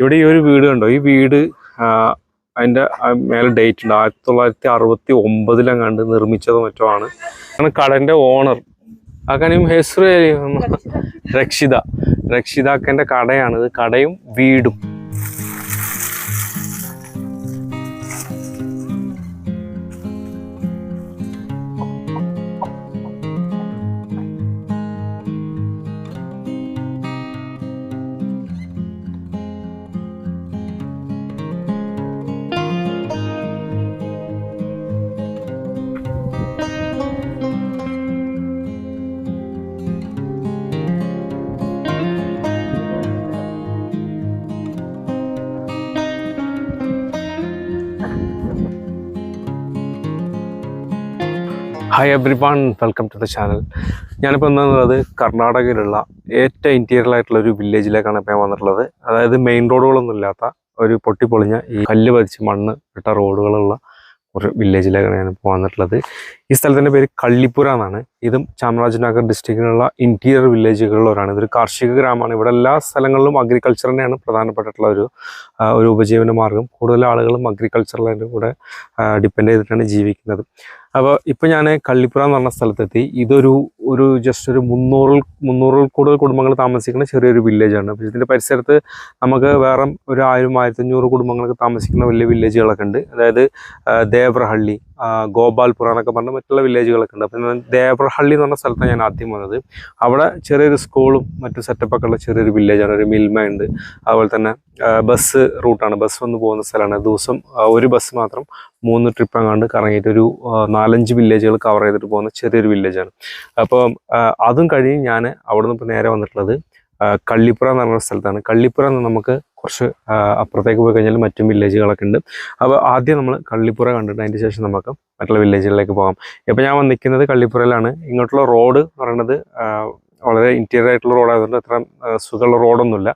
ഇവിടെ ഈ ഒരു വീട് കണ്ടോ? ഈ വീട് അതിന്റെ മേലെ ഡേറ്റ് ഉണ്ട്. ആയിരത്തി തൊള്ളായിരത്തി അറുപത്തി ഒമ്പതിലെങ്ങാണ്ട് നിർമ്മിച്ചതോ മറ്റോ ആണ്. ആണ് കടന്റെ ഓണർ അക്കാനും ഹെസ്രു രക്ഷിത. രക്ഷിതാക്കന്റെ കടയാണിത് കടയും വീടും. Hi everyone welcome to the channel ഞാനിപ്പോൾ എന്നുള്ളത് കർണാടകയിലുള്ള ഏറ്റവും ഇന്റീരിയർ ആയിട്ടുള്ള ഒരു വില്ലേജിലേക്കാണ് ഇപ്പോൾ ഞാൻ വന്നിട്ടുള്ളത്. അതായത് മെയിൻ റോഡുകളൊന്നും ഇല്ലാത്ത ഒരു പൊട്ടിപ്പൊളിഞ്ഞ ഈ കല്ല് പതിച്ച് മണ്ണ് ഇട്ട റോഡുകളുള്ള ഒരു വില്ലേജിലേക്കാണ് ഞാനിപ്പോൾ വന്നിട്ടുള്ളത്. ഈ സ്ഥലത്തിന്റെ പേര് കള്ളിപ്പുര എന്നാണ്. ഇതും ചാമരാജനഗർ ഡിസ്ട്രിക്റ്റിലുള്ള ഇന്റീരിയർ വില്ലേജുകളിലൊരാണ് ഇതൊരു കാർഷിക ഗ്രാമമാണ്. ഇവിടെ എല്ലാ സ്ഥലങ്ങളിലും അഗ്രികൾച്ചർ തന്നെയാണ് പ്രധാനപ്പെട്ടിട്ടുള്ള ഒരു ഒരു ഉപജീവന മാർഗം. കൂടുതൽ ആളുകളും അഗ്രികൾച്ചറിന്റെ കൂടെ ഡിപ്പെൻഡ് ചെയ്തിട്ടാണ് ജീവിക്കുന്നത്. അപ്പോൾ ഇപ്പോൾ ഞാൻ കള്ളിപ്പുര എന്ന് പറഞ്ഞ സ്ഥലത്തെത്തി. ഇതൊരു ഒരു ജസ്റ്റ് ഒരു മുന്നൂറിൽ മുന്നൂറിൽ കൂടുതൽ കുടുംബങ്ങൾ താമസിക്കുന്ന ചെറിയൊരു വില്ലേജാണ് അപ്പോൾ ഇതിന്റെ പരിസരത്ത് നമുക്ക് വേറെ ഒരു ആയിരം ആയിരത്തഞ്ഞൂറ് കുടുംബങ്ങൾക്ക് താമസിക്കുന്ന വലിയ വില്ലേജുകളൊക്കെ ഉണ്ട്. അതായത് ദേവ്രഹള്ളി ആ, ഗോപാൽപുര എന്നൊക്കെ പറഞ്ഞ മറ്റുള്ള വില്ലേജുകളൊക്കെ ഉണ്ട്. അപ്പം ഞാൻ എന്ന് പറഞ്ഞ സ്ഥലത്താണ് ഞാൻ ആദ്യം വന്നത്. അവിടെ ചെറിയൊരു സ്കൂളും മറ്റു സെറ്റപ്പൊക്കെ ഉള്ള ചെറിയൊരു വില്ലേജാണ് ഒരു മിൽമ ഉണ്ട്. അതുപോലെ തന്നെ ബസ് റൂട്ടാണ് ബസ് വന്ന് പോകുന്ന സ്ഥലമാണ്. ദിവസം ഒരു ബസ് മാത്രം മൂന്ന് ട്രിപ്പ് അങ്ങാണ്ട് കറങ്ങിയിട്ട് ഒരു നാലഞ്ച് വില്ലേജുകൾ കവർ ചെയ്തിട്ട് പോകുന്ന ചെറിയൊരു വില്ലേജാണ് അപ്പോൾ അതും കഴിഞ്ഞ് ഞാൻ അവിടെ നിന്ന് ഇപ്പോൾ നേരെ വന്നിട്ടുള്ളത് കള്ളിപ്പുറ എന്ന് പറഞ്ഞ സ്ഥലത്താണ്. കള്ളിപ്പുറ നമുക്ക് കുറച്ച് അപ്പുറത്തേക്ക് പോയി കഴിഞ്ഞാൽ മറ്റും വില്ലേജുകളൊക്കെ ഉണ്ട്. അപ്പോൾ ആദ്യം നമ്മൾ കള്ളിപ്പുറ കണ്ടിട്ട് അതിന്റെ ശേഷം നമുക്ക് മറ്റുള്ള വില്ലേജുകളിലേക്ക് പോകാം. ഇപ്പോൾ ഞാൻ വന്നിരിക്കുന്നത് കള്ളിപ്പുറയിലാണ്. ഇങ്ങോട്ടുള്ള റോഡ് എന്ന് പറയുന്നത് വളരെ ഇന്റീരിയർ ആയിട്ടുള്ള റോഡായതുകൊണ്ട് അത്ര സുഖമുള്ള റോഡൊന്നുമില്ല.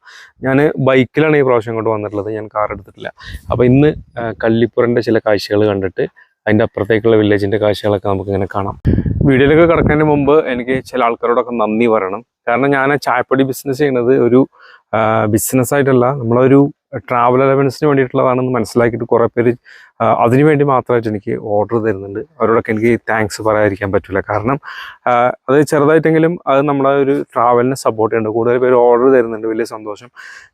ഞാൻ ബൈക്കിലാണ് ഈ പ്രാവശ്യം ഇങ്ങോട്ട് വന്നിട്ടുള്ളത്. ഞാൻ കാർ എടുത്തിട്ടില്ല. അപ്പോൾ ഇന്ന് കള്ളിപ്പുറന്റെ ചില കാഴ്ചകൾ കണ്ടിട്ട് അതിന്റെ അപ്പുറത്തേക്കുള്ള വില്ലേജിന്റെ കാഴ്ചകളൊക്കെ നമുക്കിങ്ങനെ കാണാം. വീഡിയോയിലേക്ക് കിടക്കുന്നതിന് മുമ്പ് എനിക്ക് ചില ആൾക്കാരോടൊക്കെ നന്ദി പറയണം. കാരണം ഞാൻ ചായപ്പൊടി ബിസിനസ് ചെയ്യുന്നത് ഒരു ബിസിനസ് ആയിട്ടല്ല നമ്മളൊരു ട്രാവൽ അലവൻസിന് വേണ്ടിയിട്ടുള്ളതാണെന്ന് മനസ്സിലാക്കിയിട്ട് കുറേ പേര് അതിനുവേണ്ടി അതിനു വേണ്ടി മാത്രമായിട്ട് എനിക്ക് ഓർഡർ തരുന്നുണ്ട്. അവരോടൊക്കെ എനിക്ക് താങ്ക്സ് പറയാതിരിക്കാൻ പറ്റില്ല കാരണം അത് ചെറുതായിട്ടെങ്കിലും അത് നമ്മളെ ഒരു ട്രാവലിനെ സപ്പോർട്ട് ചെയ്യുന്നുണ്ട്. കൂടുതൽ പേര് ഓർഡർ തരുന്നുണ്ട് വലിയ സന്തോഷം.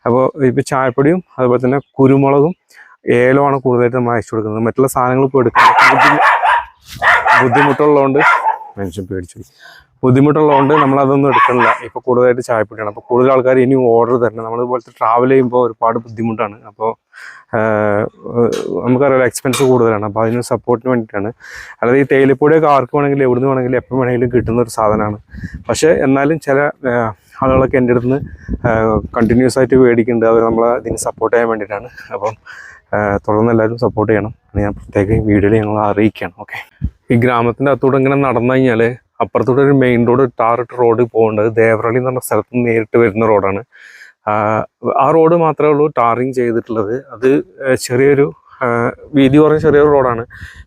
അപ്പോൾ ഇപ്പോൾ ചായപ്പൊടിയും അതുപോലെ തന്നെ കുരുമുളകും ഏലമാണ് കൂടുതലായിട്ട് നമ്മൾ അയച്ചു കൊടുക്കുന്നത്. മറ്റുള്ള സാധനങ്ങൾ ഇപ്പോൾ എടുക്കാൻ ബുദ്ധിമുട്ടുള്ളതുകൊണ്ട് മനുഷ്യൻ പേടിച്ചു. ബുദ്ധിമുട്ടുള്ളതുകൊണ്ട് നമ്മൾ അതൊന്നും എടുക്കണില്ല. ഇപ്പോൾ കൂടുതലായിട്ട് ചായപ്പൊടിയാണ്. അപ്പോൾ കൂടുതൽ ആൾക്കാർ ഇനിയും ഓർഡർ തരണം. നമ്മളിതുപോലത്തെ ട്രാവൽ ചെയ്യുമ്പോൾ ഒരുപാട് ബുദ്ധിമുട്ടാണ്. അപ്പോൾ നമുക്കറിയാലോ എക്സ്പെൻസ് കൂടുതലാണ്. അപ്പോൾ അതിന് സപ്പോർട്ടിന് വേണ്ടിയിട്ടാണ്. അല്ലാതെ ഈ തേയിലപ്പൊടിയൊക്കെ ആർക്ക് വേണമെങ്കിലും എവിടുന്ന് വേണമെങ്കിലും എപ്പോൾ വേണമെങ്കിലും കിട്ടുന്ന ഒരു സാധനമാണ്. പക്ഷേ എന്നാലും ചില ആളുകളൊക്കെ എന്റെ അടുത്ത് നിന്ന് കണ്ടിന്യൂസ് ആയിട്ട് മേടിക്കുന്നുണ്ട്. അവർ നമ്മളെ ഇതിന് സപ്പോർട്ട് ചെയ്യാൻ വേണ്ടിയിട്ടാണ്. അപ്പം തുടർന്ന് എല്ലാവരും സപ്പോർട്ട് ചെയ്യണം. ഞാൻ പ്രത്യേക വീഡിയോയിൽ ഞങ്ങൾ അറിയിക്കണം ഓക്കെ ഈ ഗ്രാമത്തിന്റെ അകത്തൂടെ ഇങ്ങനെ നടന്നു കഴിഞ്ഞാൽ അപ്പുറത്തൂടെ ഒരു മെയിൻ റോഡ് ടാറിട്ട് റോഡ് പോകേണ്ടത് ദേവറളി എന്ന് പറഞ്ഞ സ്ഥലത്ത് നേരിട്ട് വരുന്ന റോഡാണ് ആ, റോഡ് മാത്രമേ ഉള്ളൂ ടാറിങ് ചെയ്തിട്ടുള്ളത്. അത് ചെറിയൊരു വീതി കുറഞ്ഞ ചെറിയൊരു റോഡാണ്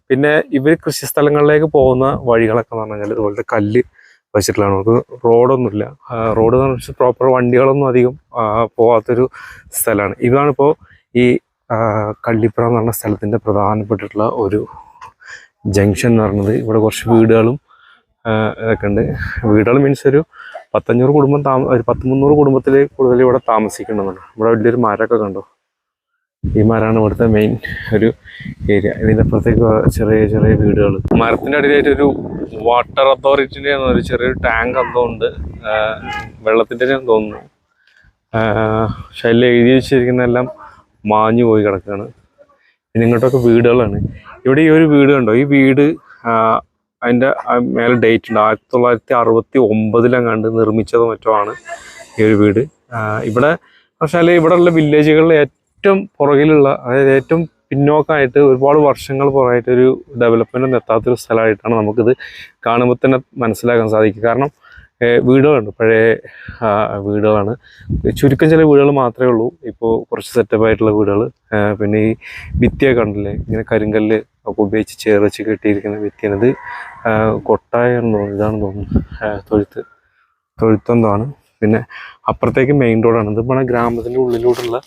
പിന്നെ ഇവർ കൃഷി സ്ഥലങ്ങളിലേക്ക് പോകുന്ന വഴികളൊക്കെ എന്ന് പറഞ്ഞാൽ ഇതുപോലത്തെ കല്ല് വെച്ചിട്ടുള്ളതാണ്. നമുക്ക് റോഡൊന്നുമില്ല റോഡ് എന്ന് പറഞ്ഞാൽ പ്രോപ്പർ വണ്ടികളൊന്നും അധികം പോകാത്തൊരു സ്ഥലമാണ്. ഇതാണിപ്പോൾ ഈ കള്ളിപ്പുറം എന്ന് പറഞ്ഞ സ്ഥലത്തിന്റെ പ്രധാനപ്പെട്ടിട്ടുള്ള ഒരു ജംഗ്ഷൻ എന്ന് പറയുന്നത് ഇവിടെ കുറച്ച് വീടുകളും ഇതൊക്കെ ഉണ്ട്. വീടുകൾ മീൻസ് ഒരു പത്തഞ്ഞൂറ് കുടുംബം താമ ഒരു പത്ത് മുന്നൂറ് കുടുംബത്തിൽ കൂടുതൽ ഇവിടെ താമസിക്കുന്നുണ്ട്. ഇവിടെ വലിയൊരു മരമൊക്കെ കണ്ടു. ഈ മരമാണ് ഇവിടുത്തെ മെയിൻ ഒരു ഏരിയ ഇതിന്റെ അപ്പുറത്തേക്ക് ചെറിയ ചെറിയ വീടുകൾ മരത്തിന്റെ അടിയിലായിട്ട് ഒരു വാട്ടർ അതോറിറ്റിന്റെ ഒരു ചെറിയൊരു ടാങ്ക് എന്തോ ഉണ്ട്. വെള്ളത്തിന്റെ തോന്നുന്നു. പക്ഷെ അതിൽ എഴുതി വെച്ചിരിക്കുന്ന എല്ലാം മാഞ്ഞു പോയി കിടക്കുകയാണ് പിന്നെ ഇങ്ങോട്ടൊക്കെ വീടുകളാണ്. ഇവിടെ ഈ ഒരു വീട് കണ്ടോ? ഈ വീട് അതിന്റെ മേലെ ഡേറ്റ് ഉണ്ട്. ആയിരത്തി തൊള്ളായിരത്തി അറുപത്തി ഒമ്പതിലെങ്ങാണ്ട് നിർമ്മിച്ചതോ മറ്റോ ആണ് ഈ ഒരു വീട്. ഇവിടെ പക്ഷേ ഇവിടെ ഉള്ള വില്ലേജുകളിൽ ഏറ്റവും പുറകിലുള്ള അതായത് ഏറ്റവും പിന്നോക്കമായിട്ട് ഒരുപാട് വർഷങ്ങൾ പുറമായിട്ട് ഒരു ഡെവലപ്മെന്റ് ഒന്നും എത്താത്തൊരു സ്ഥലമായിട്ടാണ് നമുക്കിത് കാണുമ്പോൾ തന്നെ മനസ്സിലാക്കാൻ സാധിക്കും കാരണം വീടുകളുണ്ട്. പഴയ വീടുകളാണ്. ചുരുക്കം ചില വീടുകൾ മാത്രമേ ഉള്ളൂ. ഇപ്പോൾ കുറച്ച് സെറ്റപ്പ് ആയിട്ടുള്ള വീടുകൾ പിന്നെ ഈ ഭിത്തിയൊക്കെ ഉണ്ടല്ലേ ഇങ്ങനെ കരിങ്കല്ല് ഒക്കെ ഉപയോഗിച്ച് ചേർ വെച്ച് കെട്ടിയിരിക്കുന്ന ഭിത്തിയാണിത് കൊട്ടായെന്ന് തോന്നുന്നു ഇതാണെന്ന് തോന്നുന്നു. തൊഴുത്ത് തൊഴുത്തെന്താണ്. പിന്നെ അപ്പുറത്തേക്ക് മെയിൻ റോഡാണ് ഇത് നമ്മുടെ ഗ്രാമത്തിന്റെ ഉള്ളിലൂടെയുള്ള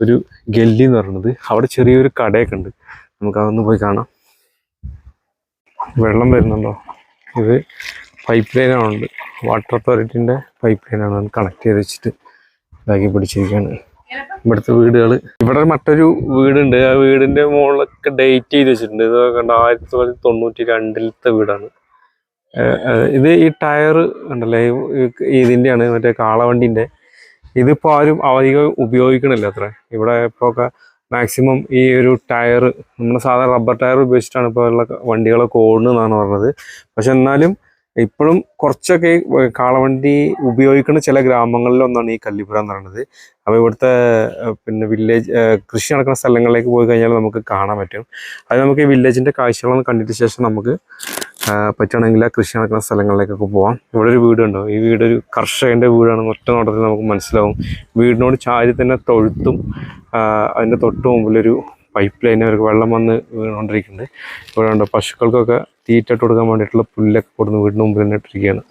ഒരു ഗല്ലി എന്ന് പറയുന്നത്. അവിടെ ചെറിയൊരു കടയൊക്കെ ഉണ്ട്. നമുക്ക് അതൊന്ന് പോയി കാണാം. വെള്ളം വരുന്നുണ്ടോ? ഇത് പൈപ്പ് ലൈനാണുണ്ട് വാട്ടർ അതോറിറ്റിന്റെ പൈപ്പ് ലൈനാണ് കണക്ട് ചെയ്ത് വെച്ചിട്ട് ഇതാക്കി പിടിച്ചിരിക്കുകയാണ് ഇവിടുത്തെ വീടുകൾ ഇവിടെ മറ്റൊരു വീടുണ്ട്. ആ വീടിന്റെ മുകളിലൊക്കെ ഡേറ്റ് ചെയ്ത് വെച്ചിട്ടുണ്ട്. ഇത് കണ്ട? ആയിരത്തി തൊള്ളായിരത്തി തൊണ്ണൂറ്റി രണ്ടിലത്തെ വീടാണ് ഇത് ഈ ടയർ ഉണ്ടല്ലേ ഇതിന്റെയാണ് മറ്റേ കാളവണ്ടിന്റെ. ഇതിപ്പോ ആരും അധികം ഉപയോഗിക്കണില്ല അത്ര. ഇവിടെ ഇപ്പോൾ ഒക്കെ മാക്സിമം ഈ ഒരു ടയർ നമ്മുടെ സാധാരണ റബ്ബർ ടയർ ഉപയോഗിച്ചിട്ടാണ് ഇപ്പോൾ ഉള്ള വണ്ടികളൊക്കെ ഓടുന്നതെന്നാണ് പറഞ്ഞത്. പക്ഷെ എന്നാലും ഇപ്പോഴും കുറച്ചൊക്കെ കാളവണ്ടി ഉപയോഗിക്കുന്ന ചില ഗ്രാമങ്ങളിലൊന്നാണ് ഈ കല്ലിപ്പുര എന്ന് പറയുന്നത്. അപ്പോൾ ഇവിടുത്തെ പിന്നെ വില്ലേജ് കൃഷി നടക്കുന്ന സ്ഥലങ്ങളിലേക്ക് പോയി കഴിഞ്ഞാൽ നമുക്ക് കാണാൻ പറ്റും. അത് നമുക്ക് ഈ വില്ലേജിന്റെ കാഴ്ചകളൊന്ന് കണ്ടിട്ട് ശേഷം നമുക്ക് പറ്റുകയാണെങ്കിൽ ആ കൃഷി നടക്കുന്ന സ്ഥലങ്ങളിലേക്കൊക്കെ പോവാം. ഇവിടെ ഒരു വീടുണ്ടോ? ഈ വീട് ഒരു കർഷകന്റെ വീടാണ് ഒറ്റ നോട്ടത്തിൽ നമുക്ക് മനസ്സിലാവും. വീടിനോട് ചാരി തന്നെ തൊഴുത്തും അതിന്റെ തൊട്ട് മുമ്പിലൊരു പൈപ്പ് ലൈൻ അവർക്ക് വെള്ളം വന്ന് വീണുകൊണ്ടിരിക്കുന്നുണ്ട്. ഇവിടെ ഉണ്ട് പശുക്കൾക്കൊക്കെ തീറ്റ ഇട്ട് കൊടുക്കാൻ വേണ്ടിയിട്ടുള്ള പുല്ലൊക്കെ കൊടുന്ന് വീടിന് മുമ്പിൽ തന്നെ ഇട്ടിരിക്കുകയാണ്.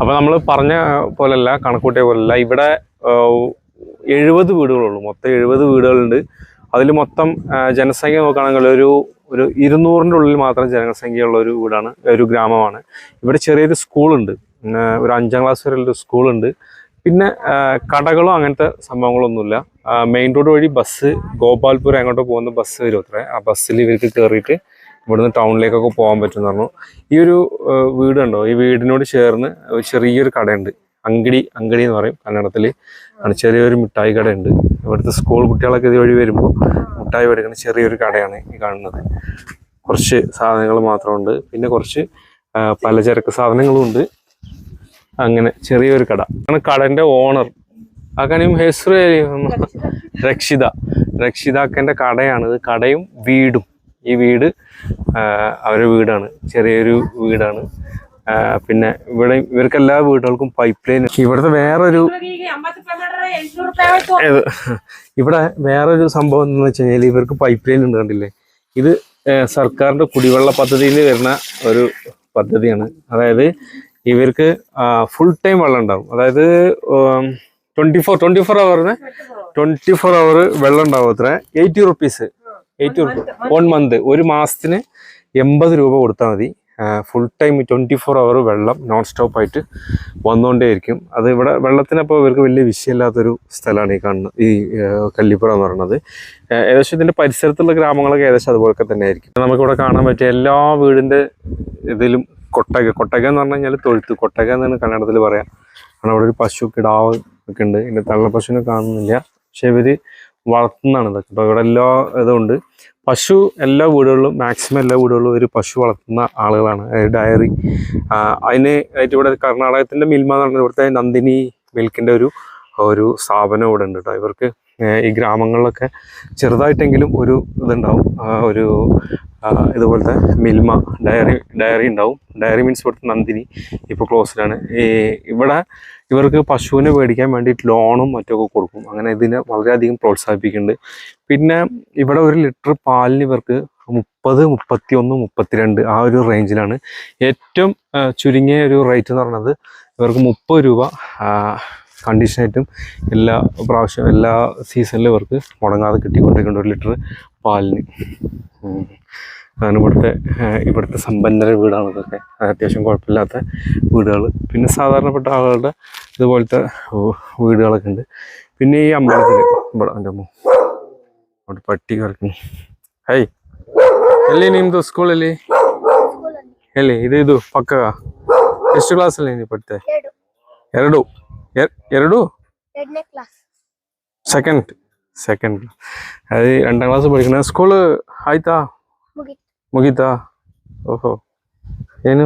അപ്പോൾ നമ്മൾ പറഞ്ഞ പോലല്ല കണക്കൂട്ടിയ പോലല്ല ഇവിടെ എഴുപത് വീടുകളുള്ളൂ. മൊത്തം എഴുപത് വീടുകളുണ്ട്. അതിൽ മൊത്തം ജനസംഖ്യ നോക്കുകയാണെങ്കിൽ ഒരു ഒരു ഇരുന്നൂറിന്റെ ഉള്ളിൽ മാത്രം ജനസംഖ്യയുള്ള ഒരു വീടാണ് ഒരു ഗ്രാമമാണ്. ഇവിടെ ചെറിയൊരു സ്കൂളുണ്ട്. ഒരു അഞ്ചാം ക്ലാസ് വരെ ഒരു സ്കൂളുണ്ട്. പിന്നെ കടകളോ അങ്ങനത്തെ സംഭവങ്ങളൊന്നുമില്ല. മെയിൻ റോഡ് വഴി ബസ് ഗോപാൽപുരം അങ്ങോട്ട് പോകുന്ന ബസ് വരും അത്ര. ആ ബസ്സിൽ ഇവർക്ക് കയറിയിട്ട് ഇവിടുന്ന് ടൗണിലേക്കൊക്കെ പോകാൻ പറ്റുമെന്ന് പറഞ്ഞു. ഈ ഒരു വീട് ഈ വീടിനോട് ചേർന്ന് ചെറിയൊരു കടയുണ്ട്. അങ്കടി അങ്കടി എന്ന് പറയും കന്നഡത്തിൽ ആണ് ചെറിയൊരു മിഠായി കടയുണ്ട്. ഇവിടുത്തെ സ്കൂൾ കുട്ടികളൊക്കെ ഇതുവഴി വരുമ്പോൾ മിഠായി വരുന്ന ചെറിയൊരു കടയാണ് ഈ കാണുന്നത്. കുറച്ച് സാധനങ്ങൾ മാത്രമുണ്ട്. പിന്നെ കുറച്ച് പലചരക്ക് സാധനങ്ങളും ഉണ്ട്. അങ്ങനെ ചെറിയൊരു കട. ആണ് കടന്റെ ഓണർ ആക്കാനും ഹെസ്രു രക്ഷിത. രക്ഷിതാക്കന്റെ കടയാണ് ഇത്. കടയും വീടും. ഈ വീട് അവരുടെ വീടാണ്. ചെറിയൊരു വീടാണ്. പിന്നെ ഇവിടെ ഇവർക്ക് എല്ലാ വീടുകൾക്കും പൈപ്പ് ലൈൻ ഇവിടുത്തെ വേറൊരു ഇവിടെ വേറൊരു സംഭവം എന്ന് വെച്ച് കഴിഞ്ഞാൽ ഇവർക്ക് പൈപ്പ് ലൈൻ ഉണ്ട് കണ്ടില്ലേ? ഇത് സർക്കാരിന്റെ കുടിവെള്ള പദ്ധതിയിൽ വരുന്ന ഒരു പദ്ധതിയാണ്. അതായത് ഇവർക്ക് ഫുൾ ടൈം വെള്ളം ഉണ്ടാവും. അതായത് ട്വന്റി ഫോർ ട്വന്റി ഫോർ അവറിന് ട്വന്റി ഫോർ അവർ വെള്ളം ഉണ്ടാവും അത്ര. Eighty rupees eighty rupees one month ഒരു മാസത്തിന് എൺപത് രൂപ കൊടുത്താൽ മതി. Full time twenty four hour വെള്ളം നോൺ സ്റ്റോപ്പ് ആയിട്ട് വന്നുകൊണ്ടേയിരിക്കും അത് ഇവിടെ വെള്ളത്തിനപ്പോൾ ഇവർക്ക് വലിയ വിഷയമില്ലാത്തൊരു സ്ഥലമാണ് ഈ കാണുന്നത് ഈ കല്ലിപ്പുറ എന്ന് പറയുന്നത്. ഏകദേശം ഇതിന്റെ പരിസരത്തുള്ള ഗ്രാമങ്ങളൊക്കെ ഏകദേശം അതുപോലൊക്കെ തന്നെ ആയിരിക്കും നമുക്കിവിടെ കാണാൻ പറ്റിയ എല്ലാ വീടിന്റെ ഇതിലും കൊട്ടക കൊട്ടക എന്ന് പറഞ്ഞു കഴിഞ്ഞാൽ തൊഴുത്ത്. കൊട്ടക എന്നാണ് കന്നഡത്തിൽ പറയാം. കാരണം അവിടെ ഒരു പശു കിടാവ് ഒക്കെ ഉണ്ട്. ഇതിന്റെ തള്ള പശുവിനെ കാണുന്നില്ല. പക്ഷേ ഇവർ വളർത്തുന്നതാണ് ഇതൊക്കെ. അപ്പൊ ഇവിടെ എല്ലാ ഇതുണ്ട്. പശു എല്ലാ വീടുകളിലും മാക്സിമം എല്ലാ വീടുകളിലും ഒരു പശു വളർത്തുന്ന ആളുകളാണ്. ഡയറി അതിന് ആയിട്ട് ഇവിടെ കർണാടകത്തിന്റെ മിൽമ എന്ന് ഇവിടുത്തെ നന്ദിനി മിൽക്കിന്റെ ഒരു ഒരു സ്ഥാപനം ഇവിടെ ഉണ്ട് കേട്ടോ ഇവർക്ക് ഈ ഗ്രാമങ്ങളിലൊക്കെ ചെറുതായിട്ടെങ്കിലും ഒരു ഇതുണ്ടാവും. ഒരു ഇതുപോലത്തെ മിൽമ ഡയറി ഡയറി ഉണ്ടാവും. ഡയറി മീൻസ് ഇവിടുത്തെ നന്ദിനി ഇപ്പോൾ ക്ലോസ്ഡാണ് ഈ ഇവിടെ ഇവർക്ക് പശുവിനെ മേടിക്കാൻ വേണ്ടിയിട്ട് ലോണും മറ്റൊക്കെ കൊടുക്കും. അങ്ങനെ ഇതിനെ വളരെയധികം പ്രോത്സാഹിപ്പിക്കുന്നുണ്ട്. പിന്നെ ഇവിടെ ഒരു ലിറ്റർ പാലിന് ഇവർക്ക് മുപ്പത് മുപ്പത്തി ഒന്ന് മുപ്പത്തിരണ്ട് ആ ഒരു റേഞ്ചിലാണ്. ഏറ്റവും ചുരുങ്ങിയ ഒരു റേറ്റ് എന്ന് പറയുന്നത് ഇവർക്ക് മുപ്പത് രൂപ കണ്ടീഷനായിട്ടും എല്ലാ പ്രാവശ്യം എല്ലാ സീസണിലും ഇവർക്ക് മുടങ്ങാതെ കിട്ടിക്കൊണ്ടിരിക്കുന്നുണ്ട് ഒരു ലിറ്റർ പാലിന് ഉം. അതാണ് ഇവിടുത്തെ ആ, ഇവിടുത്തെ സമ്പന്നര വീടാണ് ഇതൊക്കെ അത്യാവശ്യം കുഴപ്പമില്ലാത്ത വീടുകൾ പിന്നെ സാധാരണപ്പെട്ട ആളുകളുടെ ഇതുപോലത്തെ ഓ- വീടുകളൊക്കെ ഉണ്ട് പിന്നെ ഈ അമ്പലത്തിൽ ഇവിടെ എൻ്റെ അമ്മ അവിടെ പട്ടി കറക്കുന്നു ಹೈ ಎಲ್ಲಿ ನಿಮ್ದು ಸ್ಕೂಲಲ್ಲಿ ಎಲ್ಲಿ ಇದು ಇದು ಪಕ್ಕ ಎಷ್ಟು ಕ್ಲಾಸಲ್ಲಿ ನೀವು ಪಡ್ತೆ ಎರಡು ಎರಡು ಎರ್- ಎರಡು ಎರಡನೇ ಕ್ಲಾಸ್ ಸೆಕೆಂಡ್ ಸೆಕೆಂಡ್ ಅದೇ ಎಂಟನೇ ಕ್ಲಾಸ್ പഠിക്കണ ಸ್ಕೂಲ್ ಆಯ್ತಾ ಮುಗೀತು ಮುಗೀತಾ ಓಹೋ ಏನು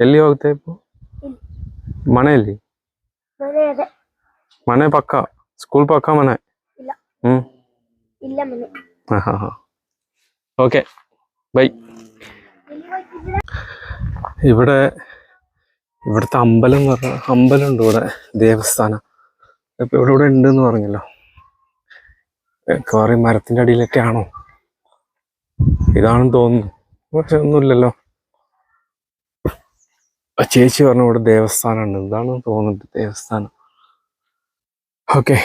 ಎಲ್ಲಿ ಹೋಗುತ್ತೆ ಇಪ್ಪು ಇಲ್ಲಿ. ಮನೆಯಲ್ಲಿ ಮನೆ ಅದೇ ಮನೆ ಪಕ್ಕ ಸ್ಕೂಲ್ ಪಕ್ಕ ಮನೆ ಇಲ್ಲ ಹ್ಮ್ ಇಲ್ಲ ಮನೆ ಹಾಂ ಹಾಂ ಹಾಂ ഓക്കെ ബൈ ಎಲ್ಲಿ ಹೋಗ್ತಿದ್ದೀರಾ ഇവിടെ ഇവിടുത്തെ അമ്പലം എന്ന് പറഞ്ഞാൽ അമ്പലമുണ്ട് ഇവിടെ ദേവസ്ഥാനം. ഇപ്പൊ ഇവിടെ ഇവിടെ ഉണ്ട് എന്ന് പറഞ്ഞല്ലോ കുറെ മരത്തിന്റെ അടിയിലൊക്കെ ആണോ ഇതാണെന്ന് തോന്നുന്നു. പക്ഷെ ഒന്നുമില്ലല്ലോ. ചേച്ചി പറഞ്ഞു ഇവിടെ ദേവസ്ഥാനം ഉണ്ട് ഇതാണെന്ന് തോന്നുന്നുണ്ട് ദേവസ്ഥാനം. ഓക്കെ.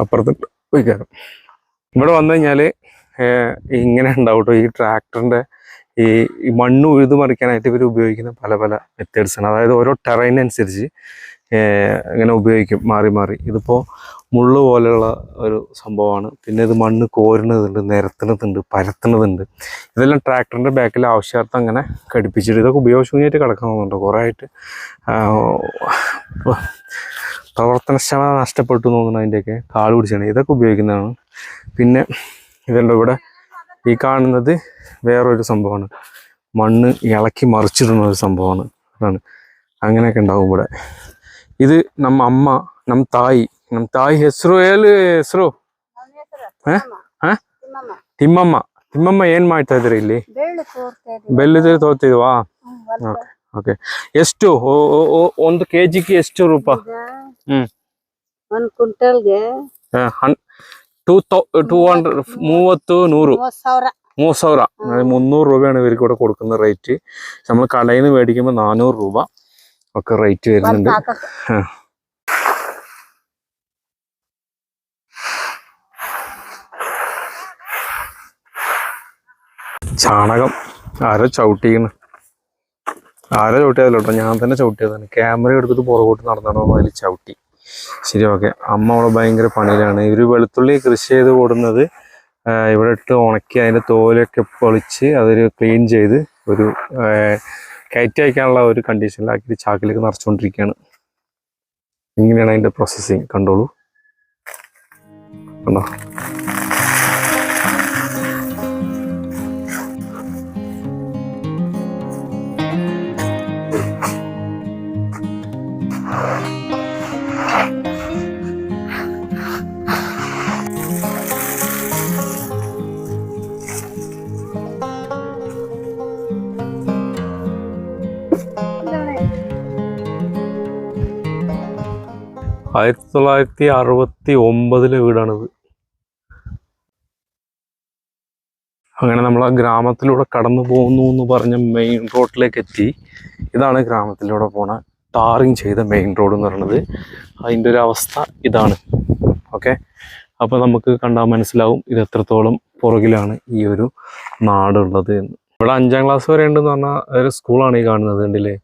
അപ്പുറത്ത് പോയി കയറും. ഇവിടെ വന്നു കഴിഞ്ഞാൽ ഇങ്ങനെ ഉണ്ടാവും കേട്ടോ. ഈ ട്രാക്ടറിന്റെ ഈ മണ്ണ് ഉഴുതു മറിക്കാനായിട്ട് ഇവർ ഉപയോഗിക്കുന്ന പല പല മെത്തേഡ്സ് ആണ്. അതായത് ഓരോ ടെറൈനനുസരിച്ച് ഇങ്ങനെ ഉപയോഗിക്കും മാറി മാറി. ഇതിപ്പോൾ മുള്ള് പോലെയുള്ള ഒരു സംഭവമാണ്. പിന്നെ ഇത് മണ്ണ് കോരുന്നതുണ്ട് നിരത്തുന്നതുണ്ട് പരത്തുന്നതുണ്ട്. ഇതെല്ലാം ട്രാക്ടറിന്റെ ബാക്കിൽ ആവശ്യാർത്ഥം അങ്ങനെ ഘടിപ്പിച്ചിട്ട് ഇതൊക്കെ ഉപയോഗശൂന്യമായിട്ട് കിടക്കണമെന്നുണ്ട്. കുറേ ആയിട്ട് പ്രവർത്തനക്ഷമത നഷ്ടപ്പെട്ടു തോന്നുന്നു അതിന്റെയൊക്കെ പിടിച്ചാണ്. ഇതൊക്കെ ഉപയോഗിക്കുന്നതാണ്. പിന്നെ ഇതുണ്ട് ഇവിടെ ഈ കാണുന്നത് വേറൊരു സംഭവമാണ് മണ്ണ് ഇളക്കി മറിച്ചിടുന്ന ഒരു സംഭവമാണ് അതാണ് അങ്ങനെയൊക്കെ ഉണ്ടാവും ഇവിടെ ಇದು ನಮ್ಮ ಅಮ್ಮ ನಮ್ಮ ತಾಯಿ ನಮ್ಮ ತಾಯಿ ಹೆಸರು ಹೇಳಿ ಹೆಸರು ಹ? ಹ? ತಿಮ್ಮಮ್ಮ ತಿಮ್ಮಮ್ಮ ಏನ್ ಮಾಡ್ತಾ ಇದ್ರಿ ಇಲ್ಲಿ ಬೆಳ್ಳು ತೋರ್ತಾ ಇದ್ದೀವಿ ಬೆಲ್ಲದ ತೋತಿದ್ವಾ ಓಕೆ ಓಕೆ ಎಷ್ಟು ಓ- ಓ- ಓ- ಒಂದು ಕೆ ಜಿಗೆ ಎಷ್ಟು ರೂಪ ಹ್ಮ್ ಒಂದ್ ಕ್ವಿಂಟಲ್ಗೆ ಟೂ ಟೂ ಹಂಡ್ರೆಡ್ ಮೂವತ್ತು ನೂರು ಮೂವತ್ ಸಾವಿರ മൂന്ന് സൗര അതായത് മുന്നൂറ് രൂപയാണ് ഇവർക്ക് ഇവിടെ കൊടുക്കുന്ന റേറ്റ് നമ്മൾ കടയിൽ നിന്ന് മേടിക്കുമ്പോൾ നാനൂറ് രൂപ ഒക്കെ റേറ്റ് വരുന്നുണ്ട് ಹಾಕಕ್ಕೆ. ಹ. ചാണകം ആരോ ചവിട്ടിയാണ് ആരോ ചവിട്ടിയതല്ല കേട്ടോ ഞാൻ തന്നെ ചവിട്ടിയതാണ് ക്യാമറ എടുത്തിട്ട് പുറകോട്ട് നടന്നോ അതിൽ ചവിട്ടി ശരി ഓക്കെ. അമ്മ അവിടെ ഭയങ്കര പണിയിലാണ്. ഇവർ വെളുത്തുള്ളി കൃഷി ചെയ്ത് കൊടുന്നത് ഇവിടെ ഇട്ട് ഉണക്കി അതിന്റെ തോലൊക്കെ പൊളിച്ച് അതൊരു ക്ലീൻ ചെയ്ത് ഒരു കയറ്റി അയക്കാനുള്ള ഒരു കണ്ടീഷനിലാക്കി ചാക്കിലേക്ക് നിറച്ചുകൊണ്ടിരിക്കുകയാണ്. ഇങ്ങനെയാണ് അതിന്റെ പ്രോസസ്സിങ് കണ്ടോളൂ. കണ്ടോ? ആയിരത്തി തൊള്ളായിരത്തി അറുപത്തി ഒമ്പതിലെ വീടാണിത്. അങ്ങനെ നമ്മൾ ആ ഗ്രാമത്തിലൂടെ കടന്നു പോകുന്നു എന്ന് പറഞ്ഞ മെയിൻ റോഡിലേക്ക് എത്തി ഇതാണ് ഗ്രാമത്തിലൂടെ പോണ ടാറിങ് ചെയ്ത മെയിൻ റോഡ് എന്ന് പറയുന്നത്. അതിന്റെ ഒരു അവസ്ഥ ഇതാണ്. ഓക്കെ? അപ്പോൾ നമുക്ക് കണ്ടാൽ മനസ്സിലാവും ഇത് എത്രത്തോളം പുറകിലാണ് ഈ ഒരു നാടുള്ളത് എന്ന്. ഇവിടെ അഞ്ചാം ക്ലാസ് വരെ ഉണ്ടെന്ന് പറഞ്ഞാൽ ഒരു സ്കൂളാണ് ഈ കാണുന്നത് ഉണ്ടല്ലേ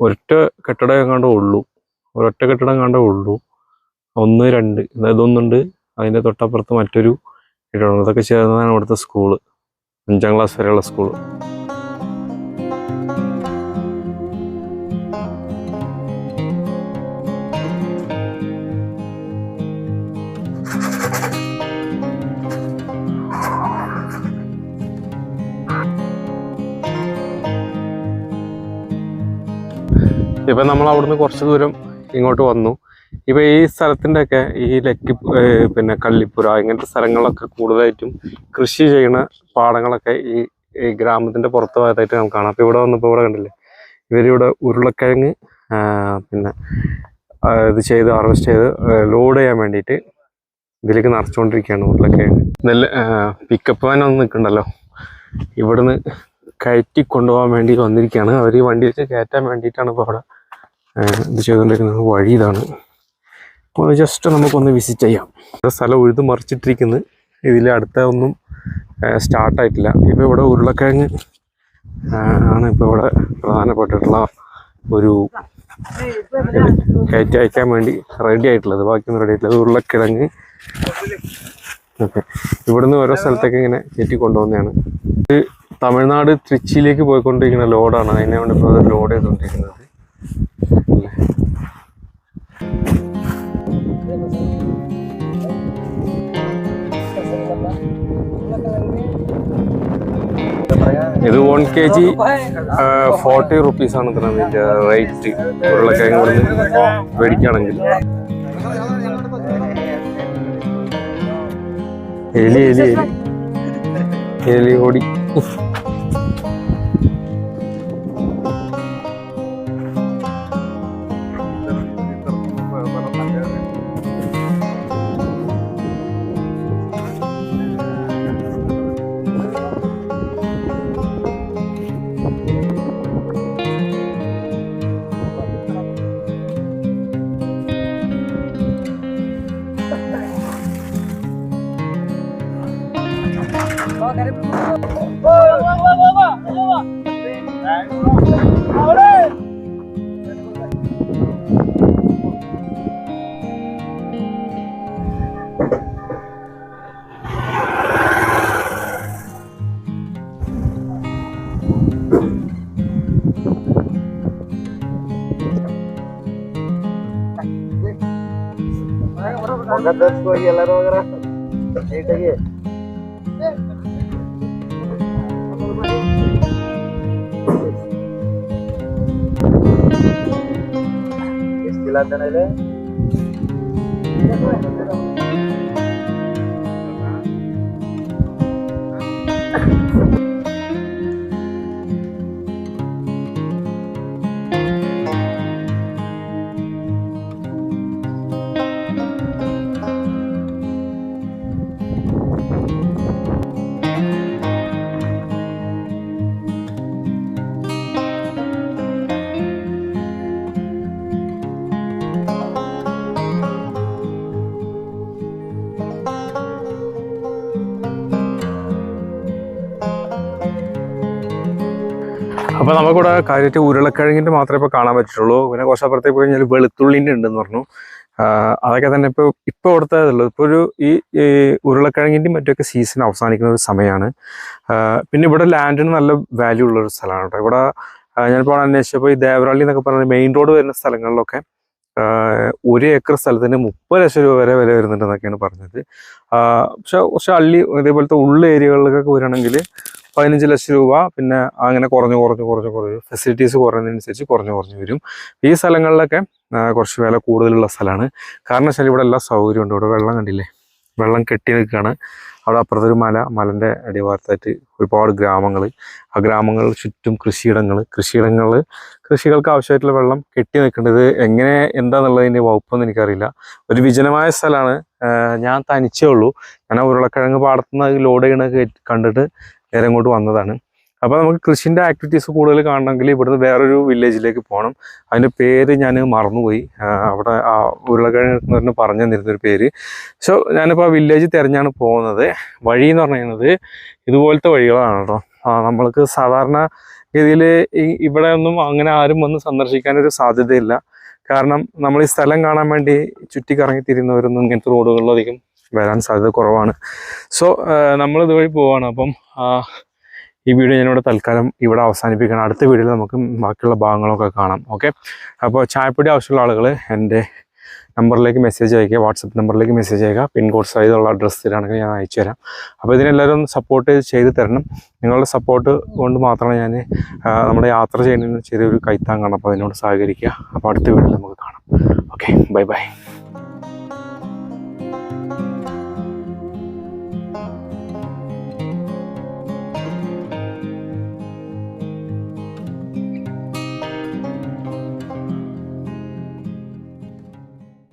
ഒറ്റ കെട്ടിടം കണ്ടേ ഉള്ളൂ. ഒരൊറ്റ കെട്ടിടം കണ്ടേ ഉള്ളൂ. ഒന്ന് രണ്ട്. അതായത് ഒന്നുണ്ട് അതിന്റെ തൊട്ടപ്പുറത്ത് മറ്റൊരു കെട്ടിടം ഇതൊക്കെ ചേർന്നതാണ് ഇവിടുത്തെ സ്കൂൾ അഞ്ചാം ക്ലാസ് വരെയുള്ള സ്കൂൾ ഇപ്പം നമ്മൾ അവിടുന്ന് കുറച്ച് ദൂരം ഇങ്ങോട്ട് വന്നു. ഇപ്പൊ ഈ സ്ഥലത്തിന്റെ ഒക്കെ ഈ ലക്കി പിന്നെ കള്ളിപ്പുര ഇങ്ങനത്തെ സ്ഥലങ്ങളിലൊക്കെ കൂടുതലായിട്ടും കൃഷി ചെയ്യുന്ന പാടങ്ങളൊക്കെ ഈ ഈ ഗ്രാമത്തിന്റെ പുറത്ത് ഭാഗത്തായിട്ട് നമുക്ക് കാണാം. അപ്പോൾ ഇവിടെ വന്നപ്പോൾ ഇവിടെ കണ്ടില്ലേ? ഇവരിവിടെ ഉരുളക്കിഴങ്ങ് പിന്നെ ഇത് ചെയ്ത് ഹാർവെസ്റ്റ് ചെയ്ത് ലോഡ് ചെയ്യാൻ വേണ്ടിയിട്ട് ഇതിലേക്ക് നിറച്ചുകൊണ്ടിരിക്കുകയാണ് ഉരുളക്കിഴങ്ങ്. നെല്ല് പിക്കപ്പ് വാൻ ഒന്ന് നിൽക്കണ്ടല്ലോ. ഇവിടുന്ന് കയറ്റി കൊണ്ടുപോകാൻ വേണ്ടി വന്നിരിക്കുകയാണ്. അവർ ഈ വണ്ടി വെച്ച് കയറ്റാൻ വേണ്ടിയിട്ടാണ് ഇപ്പോൾ അവിടെ ഇത് ചെയ്തുകൊണ്ടിരിക്കുന്നത് വഴി ഇതാണ് അപ്പോൾ ജസ്റ്റ് നമുക്കൊന്ന് വിസിറ്റ് ചെയ്യാം. സ്ഥലം ഉഴുത് മറിച്ചിട്ടിരിക്കുന്നത് ഇതിൽ അടുത്ത ഒന്നും സ്റ്റാർട്ടായിട്ടില്ല ഇപ്പോൾ ഇവിടെ ഉരുളക്കിഴങ്ങ് ആണ് ഇപ്പോൾ ഇവിടെ പ്രധാനപ്പെട്ടിട്ടുള്ള ഒരു കയറ്റി അയക്കാൻ വേണ്ടി റെഡി ആയിട്ടുള്ളത്. ബാക്കിയൊന്നും റെഡി ആയിട്ടുള്ളത് ഉരുളക്കിഴങ്ങ്. ഓക്കെ. ഇവിടുന്ന് ഓരോ സ്ഥലത്തേക്ക് ഇങ്ങനെ കയറ്റി കൊണ്ടുപോകുന്നതാണ്. ഇത് തമിഴ്നാട് ട്രിച്ചിയിലേക്ക് പോയിക്കൊണ്ടിരിക്കുന്ന ലോഡാണ്. അതിനെ കൊണ്ട് ഇപ്പോൾ ലോഡ് ചെയ്തുകൊണ്ടിരിക്കുന്നത്? ഇത് one K G forty rupees ആണ് ഇതിന്റെ റേറ്റ് ഉരുളക്കിഴങ്ങ് ഇവിടുന്ന് മേടിക്കുകയാണെങ്കിൽ. എലി എലി എലി. എലി ഓടി. ಎಲ್ಲರೂ ಹೋಗ್ರ ನೀಟಾಗಿ lahat na nila. അപ്പോൾ നമുക്കിവിടെ കാര്യമായിട്ട് ഉരുളക്കിഴങ്ങിന്റെ മാത്രമേ ഇപ്പൊ കാണാൻ പറ്റുള്ളൂ പിന്നെ കുറച്ച് അപ്പുറത്തേക്ക് പോയി കഴിഞ്ഞാൽ വെളുത്തുള്ളിന്റെ ഉണ്ടെന്ന് പറഞ്ഞു. അതൊക്കെ തന്നെ ഇപ്പൊ ഇപ്പോൾ ഇവിടുത്തെ ഇപ്പൊ ഒരു ഈ ഉരുളക്കിഴങ്ങിന്റെയും മറ്റൊക്കെ സീസൺ അവസാനിക്കുന്ന ഒരു സമയമാണ് പിന്നെ ഇവിടെ ലാൻഡിന് നല്ല വാല്യൂ ഉള്ള ഒരു സ്ഥലമാണ് കേട്ടോ. ഇവിടെ ഞാനിപ്പോൾ അന്വേഷിച്ചപ്പോൾ ഈ ദേവരാളി എന്നൊക്കെ പറഞ്ഞ മെയിൻ റോഡ് വരുന്ന സ്ഥലങ്ങളിലൊക്കെ ഒരു ഏക്കർ സ്ഥലത്തിന് മുപ്പത് ലക്ഷം രൂപ വരെ വില വരുന്നുണ്ടെന്നൊക്കെയാണ് പറഞ്ഞത്. പക്ഷെ പക്ഷെ അള്ളി ഇതേപോലത്തെ ഉള്ള ഏരിയകളിലൊക്കെ വരികയാണെങ്കിൽ പതിനഞ്ച് ലക്ഷം രൂപ പിന്നെ അങ്ങനെ കുറഞ്ഞ് കുറഞ്ഞ് കുറഞ്ഞ് കുറഞ്ഞ് ഫെസിലിറ്റീസ് കുറയുന്നതിനനുസരിച്ച് കുറഞ്ഞ് കുറഞ്ഞ് വരും. ഈ സ്ഥലങ്ങളിലൊക്കെ കുറച്ച് വില കൂടുതലുള്ള സ്ഥലമാണ്. കാരണം വെച്ചാൽ ഇവിടെ എല്ലാ സൗകര്യം ഉണ്ട്. ഇവിടെ വെള്ളം കണ്ടില്ലേ? വെള്ളം കെട്ടി നിൽക്കുകയാണ് അവിടെ അപ്പുറത്തൊരു മല മലന്റെ അടിവാരത്തായിട്ട് ഒരുപാട് ഗ്രാമങ്ങൾ ആ ഗ്രാമങ്ങൾ ചുറ്റും കൃഷിയിടങ്ങൾ കൃഷിയിടങ്ങൾ കൃഷികൾക്ക് ആവശ്യമായിട്ടുള്ള വെള്ളം കെട്ടി നിൽക്കേണ്ടത് എങ്ങനെ എന്താണെന്നുള്ളതിന്റെ വകുപ്പൊന്നും എനിക്കറിയില്ല. ഒരു വിജനമായ സ്ഥലമാണ്. ഞാൻ തനിച്ചേ ഉള്ളൂ. ഞാൻ ഉരുളക്കിഴങ്ങ് പാടത്തുനിന്ന് ലോഡ് ചെയ്യണത് കണ്ടിട്ട് നേരെ ഇങ്ങോട്ട് വന്നതാണ്. അപ്പോൾ നമുക്ക് കൃഷിന്റെ ആക്ടിവിറ്റീസ് കൂടുതൽ കാണണമെങ്കിൽ ഇവിടുന്ന് വേറൊരു വില്ലേജിലേക്ക് പോകണം അതിന്റെ പേര് ഞാൻ മറന്നുപോയി. അവിടെ ആ ഉരുളക്കിഴങ്ങ് പറഞ്ഞ് പറഞ്ഞു തന്നിരുന്നൊരു പേര്. സോ ഞാനിപ്പോൾ ആ വില്ലേജ് തിരഞ്ഞാണ് പോകുന്നത്. വഴി എന്ന് കഴിഞ്ഞത് ഇതുപോലത്തെ വഴികളാണ് കേട്ടോ നമ്മൾക്ക് സാധാരണ രീതിയിൽ ഇവിടെ ഒന്നും അങ്ങനെ ആരും വന്ന് സന്ദർശിക്കാനൊരു സാധ്യതയില്ല. കാരണം നമ്മൾ ഈ സ്ഥലം കാണാൻ വേണ്ടി ചുറ്റിക്കറങ്ങി തിരിയുന്നവരൊന്നും ഇങ്ങനത്തെ റോഡുകളിലധികം വരാൻ സാധ്യത കുറവാണ്. സോ നമ്മൾ ഇതുവഴി പോവാണ്. അപ്പം ഈ വീഡിയോ ഞാനിവിടെ തൽക്കാലം ഇവിടെ അവസാനിപ്പിക്കണം അടുത്ത വീഡിയോയിൽ നമുക്ക് ബാക്കിയുള്ള ഭാഗങ്ങളൊക്കെ കാണാം. ഓക്കെ അപ്പോൾ ചായപ്പൊടി ആവശ്യമുള്ള ആളുകൾ എന്റെ നമ്പറിലേക്ക് മെസ്സേജ് അയക്കുക വാട്സപ്പ് നമ്പറിലേക്ക് മെസ്സേജ് അയക്കുക പിൻകോഡ് സൈസുള്ള അഡ്രസ്സ് തരാണെങ്കിൽ ഞാൻ അയച്ചു തരാം. അപ്പോൾ ഇതിനെല്ലാവരും സപ്പോർട്ട് ചെയ്ത് തരണം. നിങ്ങളുടെ സപ്പോർട്ട് കൊണ്ട് മാത്രമാണ് ഞാൻ നമ്മുടെ യാത്ര ചെയ്യുന്നതിന് ചെറിയൊരു കൈത്താങ്ങാണ്. അപ്പോൾ അതിനോട് സഹകരിക്കുക. അപ്പോൾ അടുത്ത വീഡിയോയിൽ നമുക്ക് കാണാം. Okay bye bye